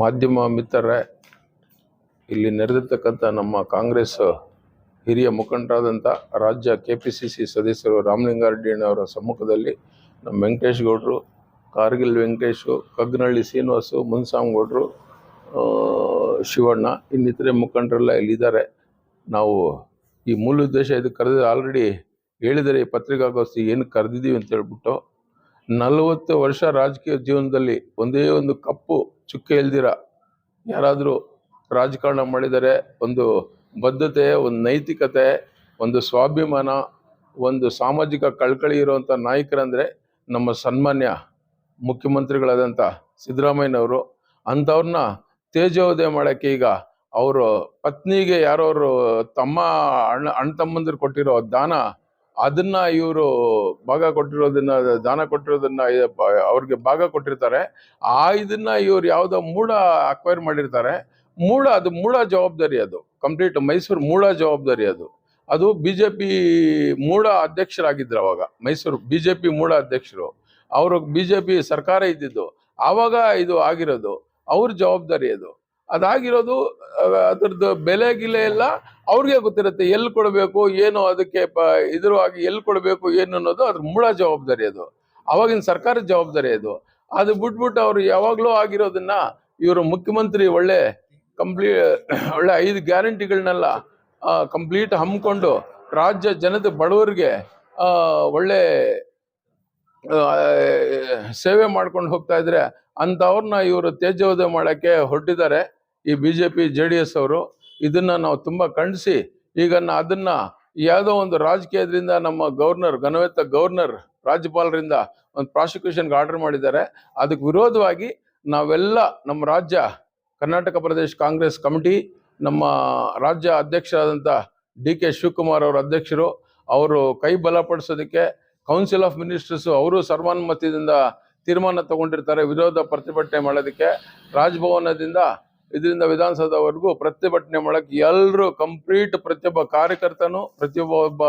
ಮಾಧ್ಯಮ ಮಿತ್ರರೇ, ಇಲ್ಲಿ ನೆರೆದಿರ್ತಕ್ಕಂಥ ನಮ್ಮ ಕಾಂಗ್ರೆಸ್ ಹಿರಿಯ ಮುಖಂಡರಾದಂಥ ರಾಜ್ಯ ಕೆ ಪಿ ಸಿ ಸಿ ಸದಸ್ಯರು ರಾಮಲಿಂಗಾರೆಡ್ಡಿಯಣ್ಣವರ ಸಮ್ಮುಖದಲ್ಲಿ ನಮ್ಮ ವೆಂಕಟೇಶ್ ಗೌಡರು ಕಾರ್ಗಿಲ್ ವೆಂಕಟೇಶು ಕಗ್ನಹಳ್ಳಿ ಶ್ರೀನಿವಾಸು, ಮುನ್ಸಾಮಗೌಡರು ಗೌಡರು ಶಿವಣ್ಣ ಇನ್ನಿತರೆ ಮುಖಂಡರೆಲ್ಲ ಇಲ್ಲಿದ್ದಾರೆ. ನಾವು ಈ ಮೂಲ ಉದ್ದೇಶ ಇದು ಕರೆದ ಆಲ್ರೆಡಿ ಹೇಳಿದರೆ ಈ ಪತ್ರಿಕಾಗೋಷ್ಠಿ ಏನು ಕರೆದಿದ್ದೀವಿ ಅಂತ ಹೇಳ್ಬಿಟ್ಟು, ನಲವತ್ತು ವರ್ಷ ರಾಜಕೀಯ ಜೀವನದಲ್ಲಿ ಒಂದೇ ಒಂದು ಕಪ್ಪು ಚುಕ್ಕೆ ಇಲ್ದಿರ. ಯಾರಾದರೂ ರಾಜಕಾರಣ ಮಾಡಿದರೆ ಒಂದು ಬದ್ಧತೆ, ಒಂದು ನೈತಿಕತೆ, ಒಂದು ಸ್ವಾಭಿಮಾನ, ಒಂದು ಸಾಮಾಜಿಕ ಕಳ್ಕಳಿ ಇರುವಂಥ ನಾಯಕರಂದರೆ ನಮ್ಮ ಸನ್ಮಾನ್ಯ ಮುಖ್ಯಮಂತ್ರಿಗಳಾದಂಥ ಸಿದ್ದರಾಮಯ್ಯನವರು. ಅಂಥವ್ರನ್ನ ತೇಜೋದಯ ಮಾಡೋಕ್ಕೆ ಈಗ ಅವರು ಪತ್ನಿಗೆ ಯಾರವರು ತಮ್ಮ ಅಣ್ಣ ಅಣ್ಣ ತಮ್ಮಂದಿರು ಕೊಟ್ಟಿರೋ ದಾನ ಅದನ್ನ ಇವರು ಭಾಗ ಕೊಟ್ಟಿರೋದನ್ನ, ದಾನ ಕೊಟ್ಟಿರೋದನ್ನ ಅವ್ರಿಗೆ ಭಾಗ ಕೊಟ್ಟಿರ್ತಾರೆ. ಆ ಇದನ್ನ ಇವ್ರು ಯಾವುದೋ ಮೂಢ ಅಕ್ವೈರ್ ಮಾಡಿರ್ತಾರೆ. ಮೂಢ ಅದು ಮೂಢ ಜವಾಬ್ದಾರಿ ಅದು. ಕಂಪ್ಲೀಟ್ ಮೈಸೂರು ಮೂಢ ಜವಾಬ್ದಾರಿ ಅದು. ಅದು ಬಿ ಜೆ ಪಿ ಮೂಢ ಅಧ್ಯಕ್ಷರಾಗಿದ್ರು ಅವಾಗ. ಮೈಸೂರು ಬಿ ಜೆ ಪಿ ಮೂಢ ಅಧ್ಯಕ್ಷರು. ಅವರು ಬಿ ಜೆ ಪಿ ಸರ್ಕಾರ ಇದ್ದಿದ್ದು. ಆವಾಗ ಇದು ಆಗಿರೋದು. ಅವ್ರ ಜವಾಬ್ದಾರಿ ಅದು. ಅದಾಗಿರೋದು ಅದ್ರದ್ದು ಬೆಲೆ ಗಿಲೆ ಎಲ್ಲ ಅವ್ರಿಗೆ ಗೊತ್ತಿರುತ್ತೆ, ಎಲ್ಲಿ ಕೊಡಬೇಕು, ಏನು ಅದಕ್ಕೆ ಇದ್ರವಾಗಿ ಎಲ್ಲಿ ಕೊಡಬೇಕು, ಏನು ಅನ್ನೋದು ಅದ್ರ ಮೂಲ ಜವಾಬ್ದಾರಿ ಅದು. ಅವಾಗಿನ ಸರ್ಕಾರದ ಜವಾಬ್ದಾರಿ ಅದು. ಅದು ಬಿಟ್ಬಿಟ್ಟು ಅವರು ಯಾವಾಗಲೂ ಆಗಿರೋದನ್ನ ಇವರು ಮುಖ್ಯಮಂತ್ರಿ ಒಳ್ಳೆ ಕಂಪ್ಲೀ ಒಳ್ಳೆ ಐದು ಗ್ಯಾರಂಟಿಗಳನ್ನೆಲ್ಲ ಕಂಪ್ಲೀಟ್ ಹಮ್ಮಿಕೊಂಡು ರಾಜ್ಯ ಜನತೆ ಬಡವರಿಗೆ ಒಳ್ಳೆ ಸೇವೆ ಮಾಡ್ಕೊಂಡು ಹೋಗ್ತಾ ಇದ್ರೆ ಅಂಥವ್ರನ್ನ ಇವರು ತೇಜೋದಯ ಮಾಡೋಕ್ಕೆ ಹೊರಟಿದ್ದಾರೆ. ಈ B J P J D S ಅವರು ಇದನ್ನ ನಾವು ತುಂಬ ಖಂಡಿಸಿ, ಈಗ ಅದನ್ನ ಯಾವುದೋ ಒಂದು ರಾಜಕೀಯದಿಂದ ನಮ್ಮ ಗವರ್ನರ್ ಘನವೇತ ಗವರ್ನರ್ ರಾಜ್ಯಪಾಲರಿಂದ ಒಂದು ಪ್ರಾಸಿಕ್ಯೂಷನ್ಗೆ ಆರ್ಡರ್ ಮಾಡಿದ್ದಾರೆ, ಅದಕ್ಕೆ ವಿರೋಧವಾಗಿ ನಾವೆಲ್ಲ ನಮ್ಮ ರಾಜ್ಯ, ಕರ್ನಾಟಕ ಪ್ರದೇಶ ಕಾಂಗ್ರೆಸ್ ಕಮಿಟಿ, ನಮ್ಮ ರಾಜ್ಯ ಅಧ್ಯಕ್ಷರಾದಂಥ ಡಿ ಕೆ ಶಿವಕುಮಾರ್ ಅವರ ಅಧ್ಯಕ್ಷರು, ಅವರು ಕೈ ಬಲಪಡಿಸೋದಕ್ಕೆ ಕೌನ್ಸಿಲ್ ಆಫ್ ಮಿನಿಸ್ಟರ್ಸು ಅವರು ಸರ್ವಾನುಮತದಿಂದ ತೀರ್ಮಾನ ತಗೊಂಡಿರ್ತಾರೆ, ವಿರೋಧ ಪ್ರತಿಭಟನೆ ಮಾಡೋದಕ್ಕೆ, ರಾಜಭವನದಿಂದ ಇದರಿಂದ ವಿಧಾನಸೌಧವರೆಗೂ ಪ್ರತಿಭಟನೆ ಮಾಡಕ್ಕೆ ಎಲ್ಲರೂ ಕಂಪ್ಲೀಟ್ ಪ್ರತಿಯೊಬ್ಬ ಕಾರ್ಯಕರ್ತನು, ಪ್ರತಿಯೊಬ್ಬ ಒಬ್ಬ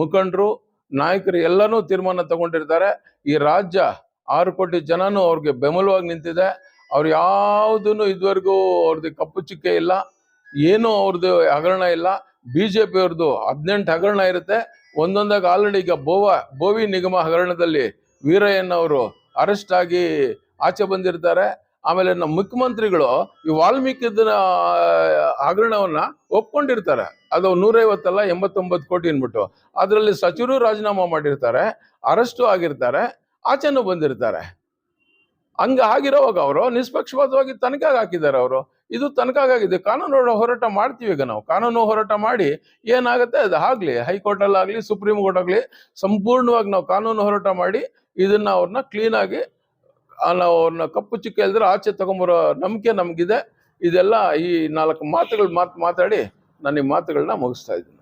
ಮುಖಂಡರು, ನಾಯಕರು ಎಲ್ಲನೂ ತೀರ್ಮಾನ ತಗೊಂಡಿರ್ತಾರೆ. ಈ ರಾಜ್ಯ ಆರು ಕೋಟಿ ಜನನು ಅವ್ರಿಗೆ ಬೆಂಬಲವಾಗಿ ನಿಂತಿದೆ. ಅವ್ರು ಯಾವುದನ್ನು ಇದುವರೆಗೂ ಅವ್ರದ್ದು ಕಪ್ಪು ಚುಕ್ಕೆ ಇಲ್ಲ, ಏನೂ ಅವ್ರದ್ದು ಹಗರಣ ಇಲ್ಲ. ಬಿ ಜೆ ಪಿಯವ್ರದ್ದು ಹದಿನೆಂಟು ಹಗರಣ ಇರುತ್ತೆ. ಒಂದೊಂದಾಗ ಆಲ್ರೆಡಿ ಈಗ ಬೋವ, ಬೋವಿ ನಿಗಮ ಹಗರಣದಲ್ಲಿ ವೀರಯ್ಯನವರು ಅರೆಸ್ಟ್ ಆಗಿ ಆಚೆ ಬಂದಿರ್ತಾರೆ. ಆಮೇಲೆ ನಮ್ಮ ಮುಖ್ಯಮಂತ್ರಿಗಳು ಈ ವಾಲ್ಮೀಕಿದ ಹಗರಣವನ್ನ ಒಪ್ಕೊಂಡಿರ್ತಾರೆ. ಅದು ನೂರೈವತ್ತಲ್ಲ, ಎಂಬತ್ತೊಂಬತ್ತು ಕೋಟಿ ಅನ್ಬಿಟ್ಟು ಅದರಲ್ಲಿ ಸಚಿವರು ರಾಜೀನಾಮೆ ಮಾಡಿರ್ತಾರೆ, ಅರೆಸ್ಟು ಆಗಿರ್ತಾರೆ, ಆಚೆನೂ ಬಂದಿರ್ತಾರೆ. ಹಂಗ ಆಗಿರೋವಾಗ ಅವರು ನಿಷ್ಪಕ್ಷಪಾತವಾಗಿ ತನಿಖೆಗೆ ಹಾಕಿದ್ದಾರೆ ಅವರು. ಇದು ತನಿಖೆಗಾಗಿದೆ ಕಾನೂನು ಹೋರ- ಹೋರಾಟ ಮಾಡ್ತೀವಿ ಈಗ ನಾವು. ಕಾನೂನು ಹೋರಾಟ ಮಾಡಿ ಏನಾಗುತ್ತೆ ಅದು ಆಗ್ಲಿ ಹೈಕೋರ್ಟ್ ಆಗಲಿ ಸುಪ್ರೀಂ ಕೋರ್ಟ್ ಆಗಲಿ, ಸಂಪೂರ್ಣವಾಗಿ ನಾವು ಕಾನೂನು ಹೋರಾಟ ಮಾಡಿ ಇದನ್ನ ಅವ್ರನ್ನ ಕ್ಲೀನ್ ಆಗಿ ನಾವು ಕಪ್ಪು ಚಿಕ್ಕ ಇಲ್ದ್ರೆ ಆಚೆ ತಗೊಂಬರೋ ನಂಬಿಕೆ ನಮಗಿದೆ. ಇದೆಲ್ಲ ಈ ನಾಲ್ಕು ಮಾತುಗಳು ಮಾತು ಮಾತಾಡಿ ನಾನು ಈ ಮಾತುಗಳನ್ನ ಮುಗಿಸ್ತಾ ಇದ್ದೀನಿ.